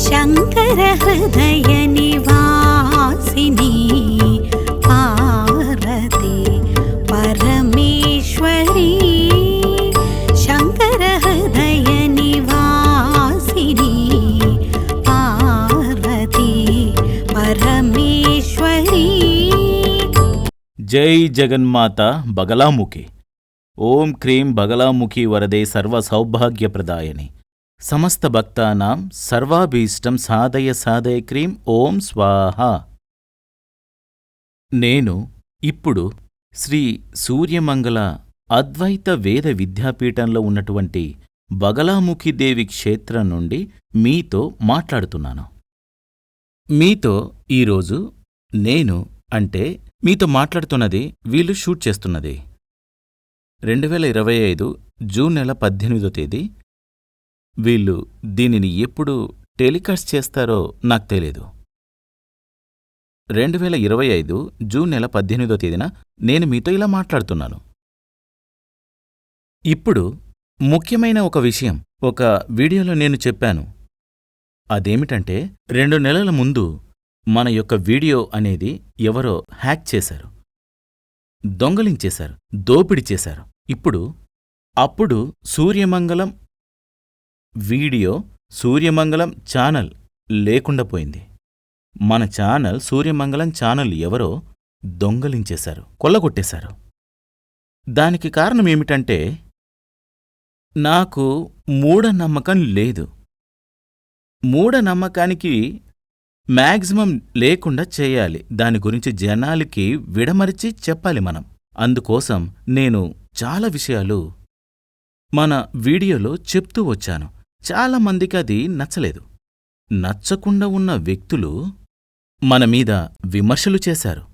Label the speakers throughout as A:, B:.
A: శంకర హృదయ నివాసిని పార్వతి పరమేశ్వరి శంకర హృదయ నివాసిని పార్వతి పరమేశ్వరి
B: జై జగన్మాత బగలాముఖి ఓం క్రీం బగలాముఖి వరదే సర్వ సౌభాగ్యప్రదాయని సమస్త భక్తానాం సర్వాభీష్టం సాధయ సాధయ క్రీం ఓం స్వాహ. నేను ఇప్పుడు శ్రీ సూర్యమంగళ అద్వైత వేద విద్యాపీఠంలో ఉన్నటువంటి బగలాముఖిదేవి క్షేత్రం నుండి మీతో మాట్లాడుతున్నాను. మీతో ఈరోజు నేను అంటే మీతో మాట్లాడుతున్నది వీళ్ళు షూట్ చేస్తున్నది. రెండు వేల ఇరవై ఐదు జూన్ నెల పద్దెనిమిదో తేదీ వీళ్ళు దీనిని ఎప్పుడు టెలికాస్ట్ చేస్తారో నాకు తెలియదు రెండు వేల ఇరవై ఐదు జూన్ నెల పద్దెనిమిదో తేదీన నేను మీతో ఇలా మాట్లాడుతున్నాను. ఇప్పుడు ముఖ్యమైన ఒక విషయం ఒక వీడియోలో నేను చెప్పాను. అదేమిటంటే రెండు నెలల ముందు మన యొక్క వీడియో అనేది ఎవరో హ్యాక్ చేశారు. దొంగలించేశారు దోపిడి చేశారు. ఇప్పుడు అప్పుడు సూర్యమంగళం వీడియో సూర్యమంగళం ఛానల్ లేకుండా పోయింది. మన ఛానల్ సూర్యమంగళం ఛానల్ ఎవరో దొంగలించేశారు కొల్లగొట్టేశారు. దానికి కారణం ఏమిటంటే నాకు మూఢనమ్మకం లేదు. మూఢనమ్మకానికి మ్యాక్సిమం లేకుండా చేయాలి. దాని గురించి జనాలకి విడమరిచి చెప్పాలి మనం. అందుకోసం నేను చాలా విషయాలు మన వీడియోలో చెప్తూ వచ్చాను. చాలా మందికి అది నచ్చలేదు. నచ్చకుండా ఉన్న వ్యక్తులు మన మీద విమర్శలు చేశారు.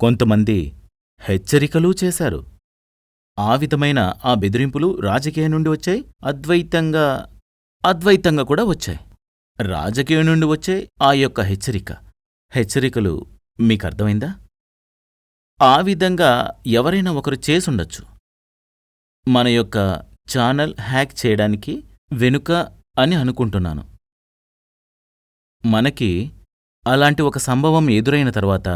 B: కొంతమంది హెచ్చరికలు చేశారు. ఆ విధమైన ఆ బెదిరింపులు రాజకీయం నుండి వచ్చాయి అద్వైతంగా అద్వైతంగా కూడా వచ్చాయి. రాజకీయం నుండి వచ్చే ఆ యొక్క హెచ్చరిక. హెచ్చరికలు మీకర్థమైందా ఆ విధంగా ఎవరైనా ఒకరు చేసుండొచ్చు మన యొక్క ఛానల్ హ్యాక్ చేయడానికి వెనుక అని అనుకుంటున్నాను. మనకి అలాంటి ఒక సంభవం ఎదురైన తర్వాత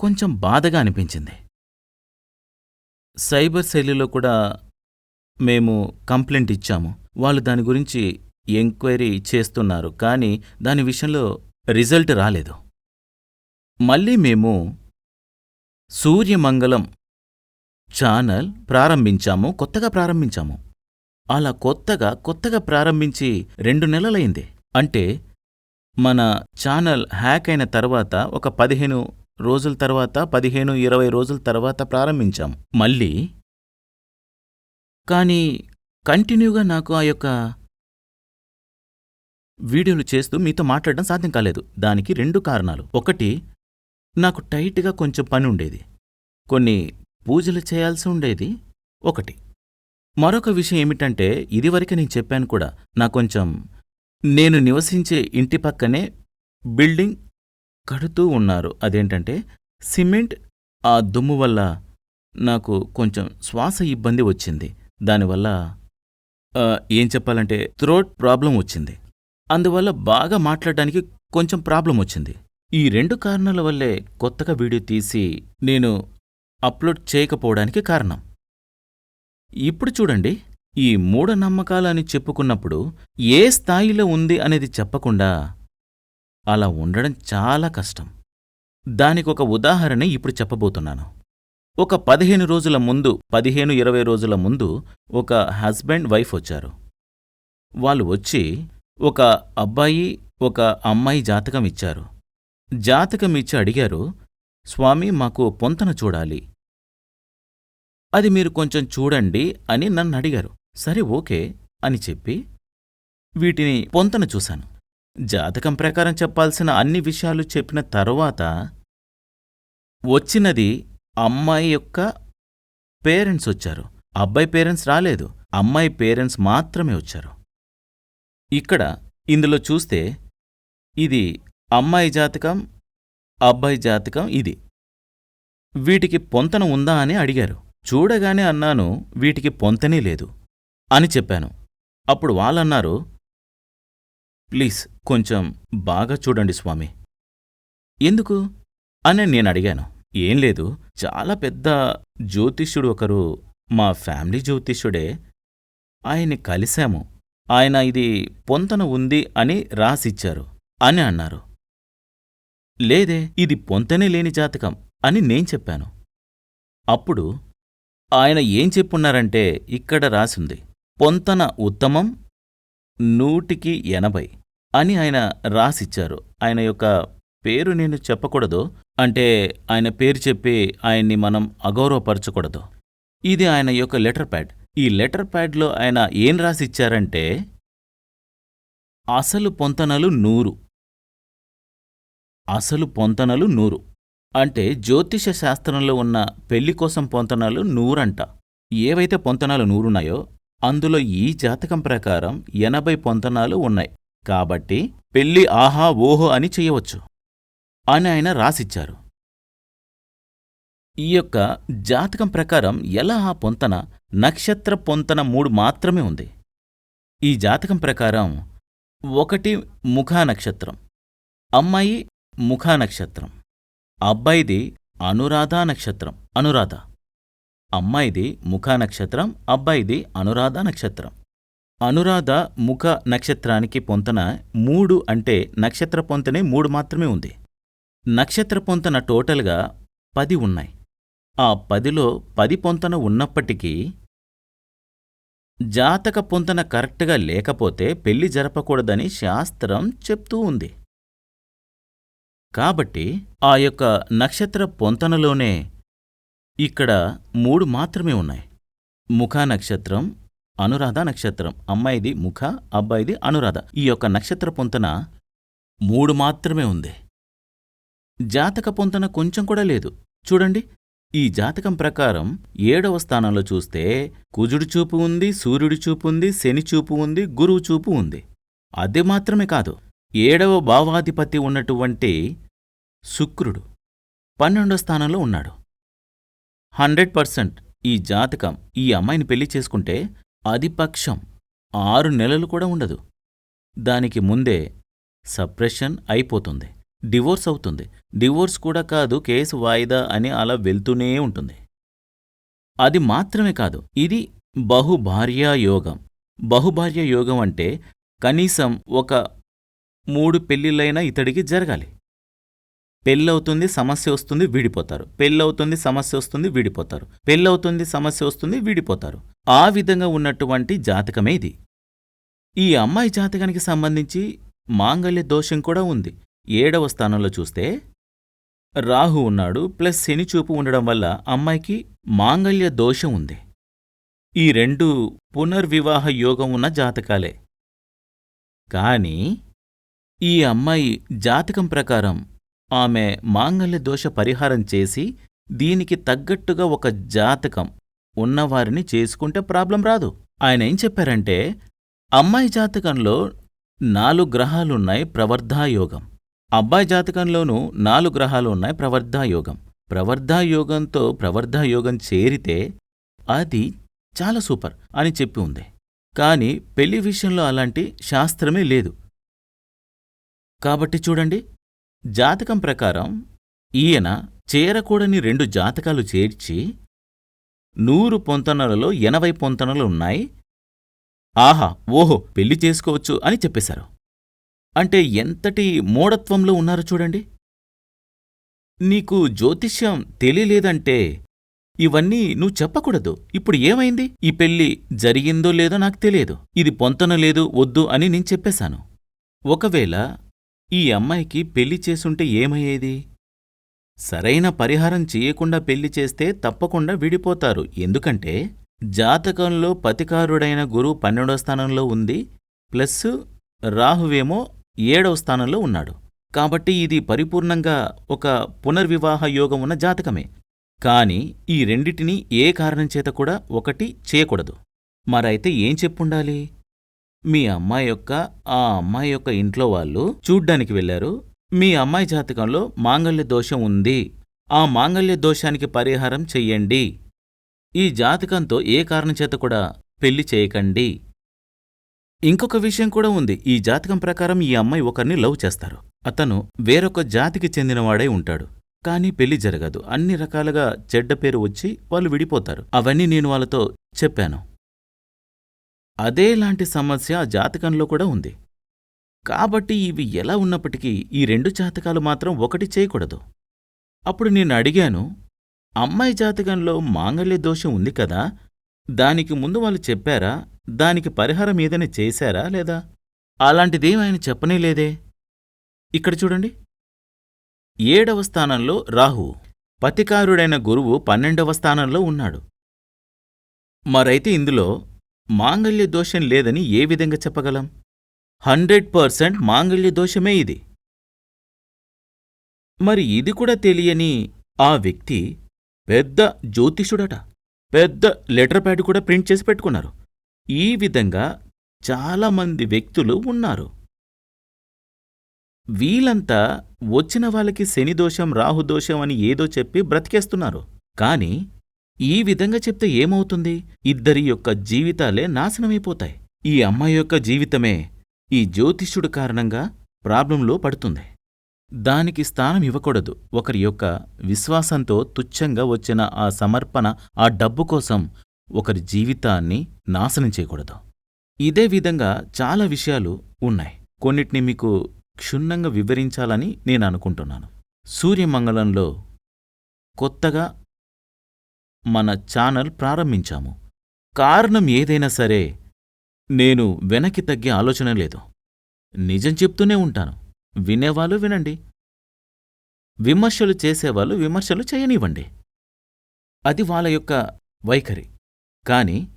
B: కొంచెం బాధగా అనిపించింది. సైబర్ శైలిలో కూడా మేము కంప్లైంట్ ఇచ్చాము. వాళ్ళు దాని గురించి ఎంక్వైరీ చేస్తున్నారు కానీ దాని విషయంలో రిజల్ట్ రాలేదు. మళ్ళీ మేము సూర్యమంగళం ఛానల్ ప్రారంభించాము కొత్తగా ప్రారంభించాము. అలా కొత్తగా కొత్తగా ప్రారంభించి రెండు నెలలైంది అంటే మన ఛానల్ హ్యాక్ అయిన తర్వాత ఒక పదిహేను రోజుల తర్వాత పదిహేను ఇరవై రోజుల తర్వాత ప్రారంభించాం. మళ్ళీ కానీ కంటిన్యూగా నాకు ఆ యొక్క వీడియోలు చేస్తూ మీతో మాట్లాడడం సాధ్యం కాలేదు. దానికి రెండు కారణాలు. ఒకటి నాకు టైట్గా కొంచెం పని ఉండేది. కొన్ని పూజలు చేయాల్సి ఉండేది. ఒకటి మరొక విషయం ఏమిటంటే ఇదివరకు నేను చెప్పాను కూడా నా కొంచెం నేను నివసించే ఇంటి పక్కనే బిల్డింగ్ కడుతూ ఉన్నారు. అదేంటంటే సిమెంట్ ఆ దుమ్ము వల్ల నాకు కొంచెం శ్వాస ఇబ్బంది వచ్చింది. దానివల్ల ఏం చెప్పాలంటే థ్రోట్ ప్రాబ్లం వచ్చింది. అందువల్ల బాగా మాట్లాడడానికి కొంచెం ప్రాబ్లం వచ్చింది. ఈ రెండు కారణాల వల్లే కొత్తగా వీడియో తీసి నేను అప్లోడ్ చేయకపోవడానికి కారణం. ఇప్పుడు చూడండి ఈ మూఢనమ్మకాలని చెప్పుకున్నప్పుడు ఏ స్థాయిలో ఉంది అనేది చెప్పకుండా అలా ఉండడం చాలా కష్టం. దానికొక ఉదాహరణ ఇప్పుడు చెప్పబోతున్నాను. ఒక పదిహేను రోజుల ముందు పదిహేను ఇరవై రోజుల ముందు ఒక హస్బెండ్ వైఫ్ వచ్చారు. వాళ్ళు వచ్చి ఒక అబ్బాయి ఒక అమ్మాయి జాతకం ఇచ్చారు. జాతకం ఇచ్చి అడిగారు స్వామి మాకు పొంతన చూడాలి. అది మీరు కొంచెం చూడండి అని నన్ను అడిగారు. సరే ఓకే అని చెప్పి వీటిని పొంతన చూశాను. జాతకం ప్రకారం చెప్పాల్సిన అన్ని విషయాలు చెప్పిన తరువాత వచ్చినది అమ్మాయి యొక్క పేరెంట్స్ వచ్చారు. అబ్బాయి పేరెంట్స్ రాలేదు. అమ్మాయి పేరెంట్స్ మాత్రమే వచ్చారు. ఇక్కడ ఇందులో చూస్తే ఇది అమ్మాయి జాతకం అబ్బాయి జాతకం ఇది. వీటికి పొంతన ఉందా అని అడిగారు. చూడగానే అన్నాను వీటికి పొంతనే లేదు అని చెప్పాను. అప్పుడు వాళ్ళన్నారు ప్లీజ్ కొంచెం బాగా చూడండి స్వామి. ఎందుకు? అని నేను అడిగాను. ఏం లేదు చాలా పెద్ద జ్యోతిష్యుడు ఒకరు మా ఫ్యామిలీ జ్యోతిష్యుడే ఆయన్ని కలిశాము. ఆయన ఇది పొంతన ఉంది అని రాసిచ్చారు అని అన్నారు. లేదే ఇది పొంతనే లేని జాతకం అని నేను చెప్పాను. అప్పుడు ఆయన ఏం చెప్పున్నారంటే ఇక్కడ రాసింది పొంతన ఉత్తమం నూటికి ఎనభై అని ఆయన రాసిచ్చారు. ఆయన యొక్క పేరు నేను చెప్పకూడదు అంటే ఆయన పేరు చెప్పి ఆయన్ని మనం అగౌరవపరచకూడదు. ఇది ఆయన యొక్క లెటర్ ప్యాడ్. ఈ లెటర్ ప్యాడ్లో ఆయన ఏం రాసిచ్చారంటే అసలు పొంతనలు నూరు. అసలు పొంతనలు నూరు. అంటే జ్యోతిష శాస్త్రంలో ఉన్న పెళ్ళి కోసం పొంతనాలు నూరంట. ఏవైతే పొంతనాలు నూరున్నాయో అందులో ఈ జాతకం ప్రకారం ఎనభై పొంతనాలు ఉన్నాయి. కాబట్టి పెళ్ళి ఆహా ఓహో అని చెయ్యవచ్చు అని ఆయన రాసిచ్చారు. ఈ యొక్క జాతకం ప్రకారం ఎలా ఆ పొంతన నక్షత్ర పొంతన మూడు మాత్రమే ఉంది. ఈ జాతకం ప్రకారం ఒకటి ముఖా నక్షత్రం అమ్మాయి ముఖా నక్షత్రం. అబ్బాయిది అనురాధ నక్షత్రం అనురాధ. అమ్మాయిది ముఖా నక్షత్రం అబ్బాయిది అనురాధ నక్షత్రం. అనురాధ ముఖ నక్షత్రానికి పొంతన మూడు అంటే నక్షత్ర పొంతనే మూడు మాత్రమే ఉంది. నక్షత్ర పొంతన టోటల్గా పది ఉన్నాయి. ఆ పదిలో పది పొంతన ఉన్నప్పటికీ జాతక పొంతన కరెక్ట్గా లేకపోతే పెళ్ళి జరపకూడదని శాస్త్రం చెప్తూ ఉంది. కాబట్టి ఆ యొక్క నక్షత్ర పొంతనలోనే ఇక్కడ మూడు మాత్రమే ఉన్నాయి. ముఖ నక్షత్రం అనురాధ నక్షత్రం. అమ్మాయిది ముఖ అబ్బాయిది అనురాధ. ఈ యొక్క నక్షత్ర పొంతన మూడు మాత్రమే ఉంది. జాతక పొంతన కొంచెం కూడా లేదు. చూడండి ఈ జాతకం ప్రకారం ఏడవ స్థానంలో చూస్తే కుజుడి చూపు ఉంది సూర్యుడి చూపు ఉంది శని చూపు ఉంది గురువు చూపు ఉంది. అది మాత్రమే కాదు ఏడవ భావాధిపతి ఉన్నటువంటి శుక్రుడు పన్నెండో స్థానంలో ఉన్నాడు. హండ్రెడ్ పర్సెంట్ ఈ జాతకం ఈ అమ్మాయిని పెళ్ళి చేసుకుంటే అది పక్షం ఆరు నెలలు కూడా ఉండదు. దానికి ముందే సప్రెషన్ అయిపోతుంది. డివోర్స్ అవుతుంది. డివోర్స్ కూడా కాదు కేసు వాయిదా అని అలా వెళ్తూనే ఉంటుంది. అది మాత్రమే కాదు ఇది బహుభార్యా యోగం. బహుభార్య యోగం అంటే కనీసం ఒక మూడు పెళ్ళిళ్ళైనా ఇతడికి జరగాలి. పెళ్ళవుతుంది సమస్య వస్తుంది విడిపోతారు. పెళ్ళవుతుంది సమస్య వస్తుంది విడిపోతారు. పెళ్ళవుతుంది సమస్య వస్తుంది విడిపోతారు. ఆ విధంగా ఉన్నటువంటి జాతకమే ఇది. ఈ అమ్మాయి జాతకానికి సంబంధించి మాంగళ్య దోషం కూడా ఉంది. ఏడవ స్థానంలో చూస్తే రాహు ఉన్నాడు ప్లస్ శని చూపు ఉండడం వల్ల అమ్మాయికి మాంగళ్య దోషం ఉంది. ఈ రెండు పునర్వివాహ యోగం ఉన్న జాతకాలే. కాని ఈ అమ్మాయి జాతకం ప్రకారం ఆమె మాంగళ్య దోష పరిహారం చేసి దీనికి తగ్గట్టుగా ఒక జాతకం ఉన్నవారిని చేసుకుంటే ప్రాబ్లం రాదు. ఆయన ఏం చెప్పారంటే అమ్మాయి జాతకంలో నాలుగు గ్రహాలున్నాయి ప్రవర్ధాయోగం. అబ్బాయి జాతకంలోనూ నాలుగు గ్రహాలు ఉన్నాయి ప్రవర్ధాయోగం. ప్రవర్ధాయోగంతో ప్రవర్ధాయోగం చేరితే అది చాలా సూపర్ అని చెప్పి ఉంది. కానీ పెళ్ళి విషయంలో అలాంటి శాస్త్రమే లేదు. కాబట్టి చూడండి జాతకం ప్రకారం ఈయన చేరకూడని రెండు జాతకాలు చేర్చి నూరు పొంతనలలో ఎనభై పొంతనలు ఉన్నాయి. ఆహా ఓహో పెళ్ళి చేసుకోవచ్చు అని చెప్పేశారు. అంటే ఎంతటి మూఢత్వంలో ఉన్నారు చూడండి. నీకు జ్యోతిష్యం తెలియలేదంటే ఇవన్నీ నువ్వు చెప్పకూడదు. ఇప్పుడు ఏమైంది? ఈ పెళ్ళి జరిగిందో లేదో నాకు తెలియదు. ఇది పొంతన లేదు వద్దు అని నేను చెప్పేశాను. ఒకవేళ ఈ అమ్మాయికి పెళ్ళి చేసుంటే ఏమయ్యేది? సరైన పరిహారం చెయ్యకుండా పెళ్ళి చేస్తే తప్పకుండా విడిపోతారు. ఎందుకంటే జాతకంలో పతికారుడైన గురువు పన్నెండో స్థానంలో ఉంది ప్లస్ రాహువేమో ఏడవ స్థానంలో ఉన్నాడు. కాబట్టి ఇది పరిపూర్ణంగా ఒక పునర్వివాహ యోగం ఉన్న జాతకమే. కాని ఈ రెండిటినీ ఏ కారణం చేత కూడా ఒకటి చేయకూడదు. మరైతే ఏం చెప్పుండాలి? మీ అమ్మాయి యొక్క ఆ అమ్మాయి యొక్క ఇంట్లో వాళ్ళు చూడ్డానికి వెళ్ళారు మీ అమ్మాయి జాతకంలో మాంగళ్య దోషం ఉంది. ఆ మాంగళ్య దోషానికి పరిహారం చెయ్యండి. ఈ జాతకంతో ఏ కారణం చేత కూడా పెళ్ళి చేయకండి. ఇంకొక విషయం కూడా ఉంది. ఈ జాతకం ప్రకారం ఈ అమ్మాయి ఒకరిని లవ్ చేస్తారు. అతను వేరొక జాతికి చెందినవాడై ఉంటాడు. కానీ పెళ్ళి జరగదు. అన్ని రకాలుగా చెడ్డ పేరు వచ్చి వాళ్ళు విడిపోతారు. అవన్నీ నేను వాళ్ళతో చెప్పాను. అదేలాంటి సమస్య ఆ జాతకంలో కూడా ఉంది. కాబట్టి ఇవి ఎలా ఉన్నప్పటికీ ఈ రెండు జాతకాలు మాత్రం ఒకటి చేయకూడదు. అప్పుడు నేను అడిగాను అమ్మాయి జాతకంలో మాంగళ్య దోషం ఉంది కదా దానికి ముందు వాళ్ళు చెప్పారా దానికి పరిహారం ఏదైనా చేశారా లేదా? అలాంటిదేం ఆయన చెప్పనే లేదే. ఇక్కడ చూడండి. ఏడవ స్థానంలో రాహు పతికారుడైన గురువు పన్నెండవ స్థానంలో ఉన్నాడు. మరైతే ఇందులో మాంగళ్య దోషం లేదని ఏ విధంగా చెప్పగలం? హండ్రెడ్ పర్సెంట్ మాంగళ్య దోషమే ఇది. మరి ఇది కూడా తెలియని ఆ వ్యక్తి పెద్ద జ్యోతిషుడట. పెద్ద లెటర్ ప్యాడ్ కూడా ప్రింట్ చేసి పెట్టుకున్నారు. ఈ విధంగా చాలామంది వ్యక్తులు ఉన్నారు. వీళ్ళంతా వచ్చిన వాళ్ళకి శనిదోషం రాహుదోషం అని ఏదో చెప్పి బ్రతికేస్తున్నారు. కాని ఈ విధంగా చెప్తే ఏమవుతుంది? ఇద్దరి యొక్క జీవితాలే నాశనమైపోతాయి. ఈ అమ్మాయి యొక్క జీవితమే ఈ జ్యోతిష్యుడు కారణంగా ప్రాబ్లంలో పడుతుంది. దానికి స్థానం ఇవ్వకూడదు. ఒకరి యొక్క విశ్వాసంతో తుచ్చంగా వచ్చిన ఆ సమర్పణ ఆ డబ్బు కోసం ఒకరి జీవితాన్ని నాశనం చేయకూడదు. ఇదే విధంగా చాలా విషయాలు ఉన్నాయి. కొన్నిటిని మీకు క్షుణ్ణంగా వివరించాలని నేను అనుకుంటున్నాను. సూర్యమంగళంలో కొత్తగా మన ఛానల్ ప్రారంభించాము. కారణం ఏదైనా సరే నేను వెనక్కి తగ్గే ఆలోచన లేదు. నిజం చెప్తూనే ఉంటాను. వినేవాళ్ళు వినండి. విమర్శలు చేసేవాళ్ళు విమర్శలు చేయనివ్వండి. అది వాళ్ళ యొక్క వైఖరి. కాని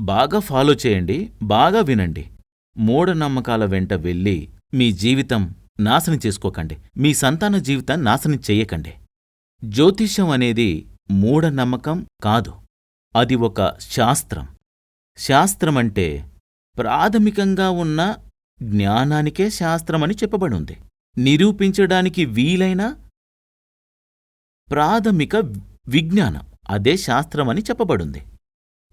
B: బాగా ఫాలో చేయండి బాగా వినండి. మూఢనమ్మకాల వెంట వెళ్ళి మీ జీవితం నాశనం చేసుకోకండి. మీ సంతాన జీవితాన్ని నాశనం చెయ్యకండి జ్యోతిష్యం అనేది మూఢనమ్మకం కాదు. అది ఒక శాస్త్రం. శాస్త్రమంటే ప్రాథమికంగా ఉన్న జ్ఞానానికే శాస్త్రమని చెప్పబడుంది. నిరూపించడానికి వీలైన ప్రాథమిక విజ్ఞానం అదే శాస్త్రమని చెప్పబడుంది.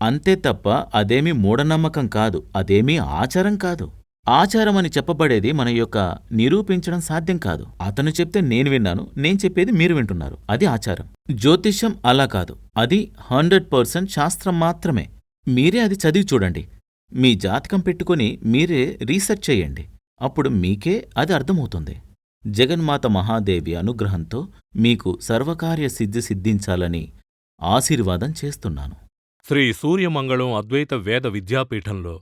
B: అంతే తప్ప అదేమీ మూఢనమ్మకం కాదు అదేమీ ఆచారం కాదు. ఆచారమని చెప్పబడేది మన యొక్క నిరూపించడం సాధ్యం కాదు. అతను చెప్తే నేను విన్నాను నేను చెప్పేది మీరు వింటున్నారు. అది ఆచారం. జ్యోతిష్యం అలా కాదు. అది హండ్రెడ్ పర్సెంట్ శాస్త్రం మాత్రమే. మీరే అది చదివి చూడండి. మీ జాతకం పెట్టుకుని మీరే రీసెర్చ్ చేయండి. అప్పుడు మీకే అది అర్థమవుతుంది. జగన్మాత మహాదేవి అనుగ్రహంతో మీకు సర్వకార్య సిద్ధి సిద్ధించాలని ఆశీర్వాదం చేస్తున్నాను.
C: శ్రీ సూర్యమంగళం అద్వైత వేద విద్యాపీఠంలో